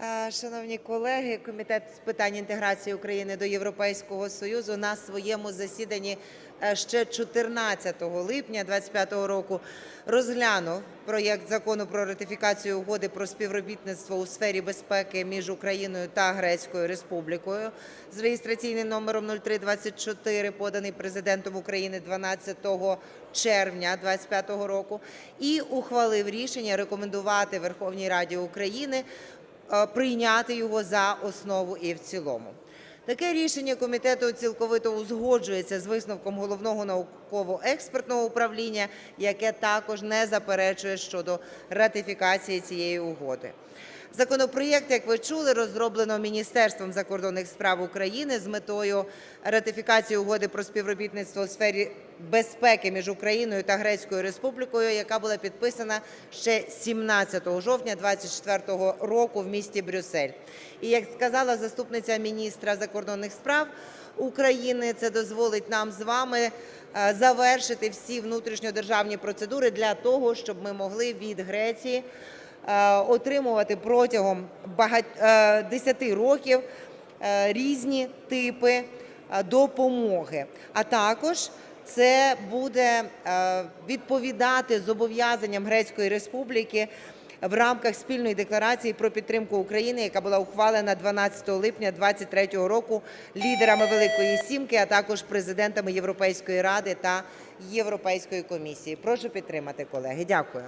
Е, Шановні колеги, комітет з питань інтеграції України до Європейського союзу на своєму засіданні е, ще 14 липня 2025 року розглянув проєкт закону про ратифікацію угоди про співробітництво у сфері безпеки між Україною та Грецькою Республікою з реєстраційним номером 0324, поданий президентом України 12 червня 2025 року, і ухвалив рішення рекомендувати Верховній Раді України прийняти його за основу і в цілому. Таке рішення комітету цілковито узгоджується з висновком головного науково-експертного управління, яке також не заперечує щодо ратифікації цієї угоди. Законопроєкт, як ви чули, розроблено Міністерством закордонних справ України з метою ратифікації угоди про співробітництво у сфері безпеки між Україною та Грецькою Республікою, яка була підписана ще 17 жовтня 2024 року в місті Брюссель. І як сказала заступниця міністра закордонних справ України, це дозволить нам з вами е, завершити всі внутрішньодержавні процедури для того, щоб ми могли від Греції отримувати протягом багать- е, 10 років е, різні типи е, допомоги. А також це буде е, відповідати зобов'язанням Грецької Республіки в рамках спільної декларації про підтримку України, яка була ухвалена 12 липня 2023 року лідерами Великої Сімки, а також президентами Європейської ради та Європейської комісії. Прошу підтримати, колеги. Дякую.